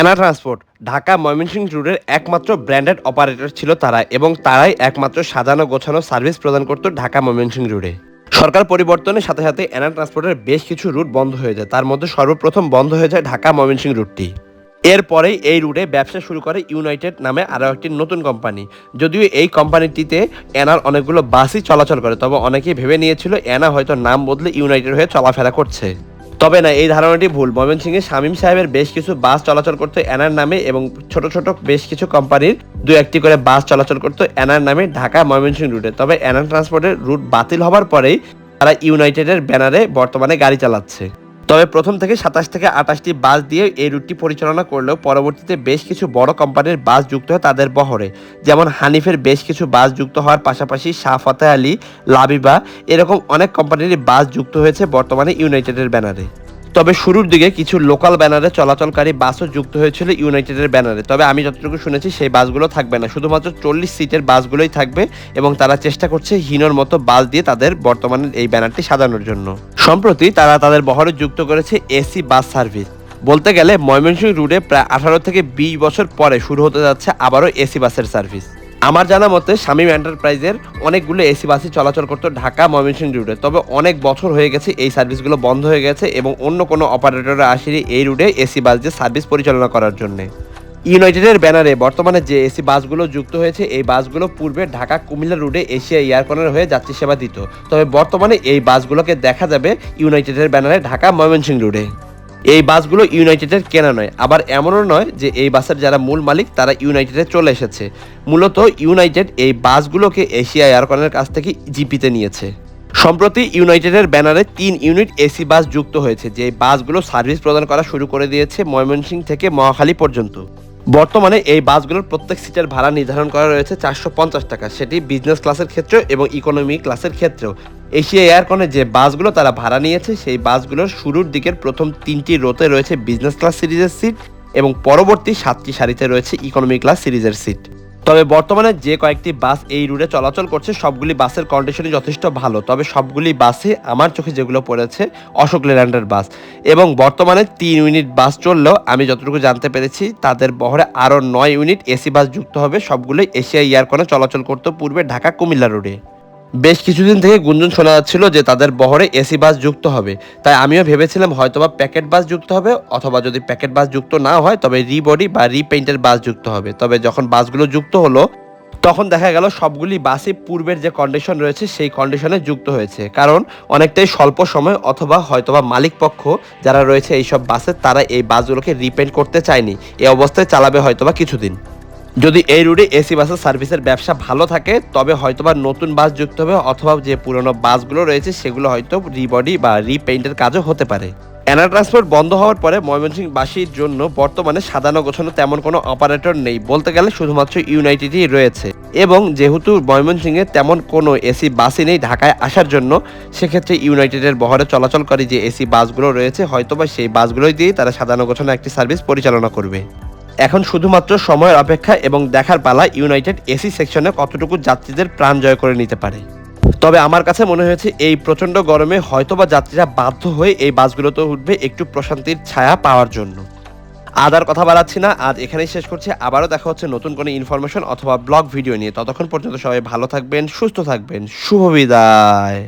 Anna transport Dhaka Mymensingh রুটের একমাত্র branded operator ছিল তারা এবং তারাই একমাত্র সাজানো গোছানো সার্ভিস প্রদান করত ঢাকা ময়মনসিংহ রুটে সরকার পরিবর্তনের সাথে সাথে অ্যানা ট্রান্সপোর্টের বেশ কিছু রুট বন্ধ হয়ে যায়। তার মধ্যে সর্বপ্রথম বন্ধ হয়ে যায় ঢাকা ময়মনসিংহ রুটটি এরপরেই এই রুটে ব্যবসা শুরু করে ইউনাইটেড নামে আরও একটি নতুন কোম্পানি যদিও এই কোম্পানিটিতে এনার অনেকগুলো বাসই চলাচল করে, তবে অনেকেই ভেবে নিয়েছিল এনা হয়তো নাম বদলে ইউনাইটেড হয়ে চলাফেরা করছে। তবে না, এই ধারণাটি ভুল। ময়মনসিংহে শামীম সাহেবের বেশ কিছু বাস চলাচল করতো এনার নামে এবং ছোট ছোট বেশ কিছু কোম্পানির দু একটি করে বাস চলাচল করতো এনার নামে ঢাকা ময়মনসিংহ রুটে। তবে এনার ট্রান্সপোর্টের রুট বাতিল হবার পরেই তারা ইউনাইটেডের ব্যানারে বর্তমানে গাড়ি চালাচ্ছে। তবে প্রথম থেকে সাতাশ থেকে আঠাশটি বাস দিয়ে এই রুটটি পরিচালনা করলেও পরবর্তীতে বেশ কিছু বড় কোম্পানির বাস যুক্ত হয় তাদের বহরে। যেমন হানিফের বেশ কিছু বাস যুক্ত হওয়ার পাশাপাশি শাহ ফাতে আলী, লাবিবা এরকম অনেক কোম্পানির বাস যুক্ত হয়েছে বর্তমানে ইউনাইটেডের ব্যানারে। তবে শুরুর দিকে কিছু লোকাল ব্যানারে চলাচলকারী বাসও যুক্ত হয়েছিল ইউনাইটেডের ব্যানারে। তবে আমি যতটুকু শুনেছি সেই বাসগুলো থাকবে না। শুধুমাত্র চল্লিশ সিটের বাসগুলোই থাকবে এবং তারা চেষ্টা করছে হিনোর মতো বাস দিয়ে তাদের বর্তমানে এই ব্যানারটি সাজানোর জন্য। সম্প্রতি তারা তাদের বহরে যুক্ত করেছে এসি বাস সার্ভিস। বলতে গেলে ময়মনসিংহ রুটে প্রায় আঠারো থেকে বিশ বছর পরে শুরু হতে যাচ্ছে আবারও এসি বাসের সার্ভিস। আমার জানা মতে শামীম এন্টারপ্রাইজের অনেকগুলো এসি বাসই চলাচল করতো ঢাকা ময়মনসিংহ রুটে। তবে অনেক বছর হয়ে গেছে এই সার্ভিসগুলো বন্ধ হয়ে গেছে এবং অন্য কোনো অপারেটররা আসেনি এই রুটে এসি বাস দিয়ে সার্ভিস পরিচালনা করার জন্যে। ইউনাইটেডের ব্যানারে বর্তমানে যে এসি বাসগুলো যুক্ত হয়েছে, এই বাসগুলো পূর্বে ঢাকা কুমিল্লা রুটে এশিয়া এয়ারকনের হয়ে যাত্রী সেবা দিত। তবে বর্তমানে এই বাসগুলোকে দেখা যাবে ইউনাইটেডের ব্যানারে ঢাকা ময়মনসিংহ রুটে এই বাসগুলো ইউনাইটেডের কেনা নয়, আবার এমনও নয় যে এই বাসের যারা মূল মালিক, তারা ইউনাইটেডে চলে এসেছে। মূলত ইউনাইটেড এই বাসগুলোকে এশিয়া এয়ারকনের কাছ থেকে জিপিতে নিয়েছে। সম্প্রতি ইউনাইটেডের ব্যানারে তিন ইউনিট এসি বাস যুক্ত হয়েছে, যে বাসগুলো সার্ভিস প্রদান করা শুরু করে দিয়েছে ময়মনসিংহ থেকে মহাখালী পর্যন্ত। বর্তমানে এই বাসগুলোর প্রত্যেক সিটের ভাড়া নির্ধারণ করা রয়েছে চারশো পঞ্চাশ টাকা। সেটি বিজনেস ক্লাসের ক্ষেত্রে এবং ইকোনমি ক্লাসের ক্ষেত্রেও। এশিয়া এয়ারকনে যে বাসগুলো তারা ভাড়া নিয়েছে, সেই বাসগুলোর শুরুর দিকের প্রথম তিনটি রোতে রয়েছে বিজনেস ক্লাস সিরিজের সিট এবং পরবর্তী সাতটি সারিতে রয়েছে ইকোনমি ক্লাস সিরিজের সিট তবে বর্তমানে যে কয়েকটি বাস এই রুটে চলাচল করছে, সবগুলি বাসের কন্ডিশনই যথেষ্ট ভালো। তবে সবগুলি বাসে আমার চোখে যেগুলো পড়েছে, অশোক লেল্যান্ডের বাস। এবং বর্তমানে তিন ইউনিট বাস চললেও আমি যতটুকু জানতে পেরেছি, তাদের বহরে আরও নয় ইউনিট এসি বাস যুক্ত হবে। সবগুলোই এশিয়া ইয়ারকনে চলাচল করতে পূর্বে ঢাকা কুমিল্লা রোডে বেশ কিছুদিন থেকে গুঞ্জন শোনা যাচ্ছিল যে তাদের বহরে এসি বাস যুক্ত হবে। তাই আমিও ভেবেছিলাম হয়তোবা প্যাকেট বাস যুক্ত হবে অথবা যদি প্যাকেট বাস যুক্ত না হয়, তবে রিবডি বা রিপেইন্টের বাস যুক্ত হবে। তবে যখন বাসগুলো যুক্ত হলো, তখন দেখা গেল সবগুলি বাসই পূর্বের যে কন্ডিশন রয়েছে, সেই কন্ডিশনে যুক্ত হয়েছে। কারণ অনেকটাই স্বল্প সময় অথবা হয়তোবা মালিক পক্ষ যারা রয়েছে এইসব বাসে, তারা এই বাসগুলোকে রিপেন্ট করতে চায়নি। এই অবস্থায় চালাবে হয়তোবা কিছুদিন। যদি এই রুটে এসি বাসের সার্ভিসের ব্যবসা ভালো থাকে, তবে হয়তোবা নতুন বাস যুক্ত হবে অথবা যে পুরনো বাসগুলো রয়েছে সেগুলো হয়তো রিবডি বা রিপেইন্টের কাজও হতে পারে। এনা ট্রান্সপোর্ট বন্ধ হওয়ার পরে ময়মনসিংহবাসীর জন্য বর্তমানে সাজানো গোছানো তেমন কোনো অপারেটর নেই বলতে গেলে শুধুমাত্র ইউনাইটেডই রয়েছে। এবং যেহেতু ময়মনসিংহে তেমন কোনো এসি বাসই নেই ঢাকায় আসার জন্য, সেক্ষেত্রে ইউনাইটেডের বহরে চলাচল করে যে এসি বাসগুলো রয়েছে, হয়তোবা সেই বাসগুলোই দিয়েই তারা সাজানো গোছানো একটি সার্ভিস পরিচালনা করবে। এখন শুধুমাত্র সময়ের অপেক্ষা এবং দেখার পালা ইউনাইটেড এসি সেকশনে কতটুকু যাত্রীদের প্রাণ জয় করে নিতে পারে। তবে আমার কাছে মনে হয়েছে এই প্রচণ্ড গরমে হয়তোবা যাত্রীরা বাধ্য হয়ে এই বাসগুলোতে উঠবে একটু প্রশান্তির ছায়া পাওয়ার জন্য। আজ আর কথা বাড়াচ্ছি না, আজ এখানেই শেষ করছি। আবারও দেখা হচ্ছে নতুন কোনো ইনফরমেশন অথবা ব্লগ ভিডিও নিয়ে। ততক্ষণ পর্যন্ত সবাই ভালো থাকবেন, সুস্থ থাকবেন। শুভ বিদায়।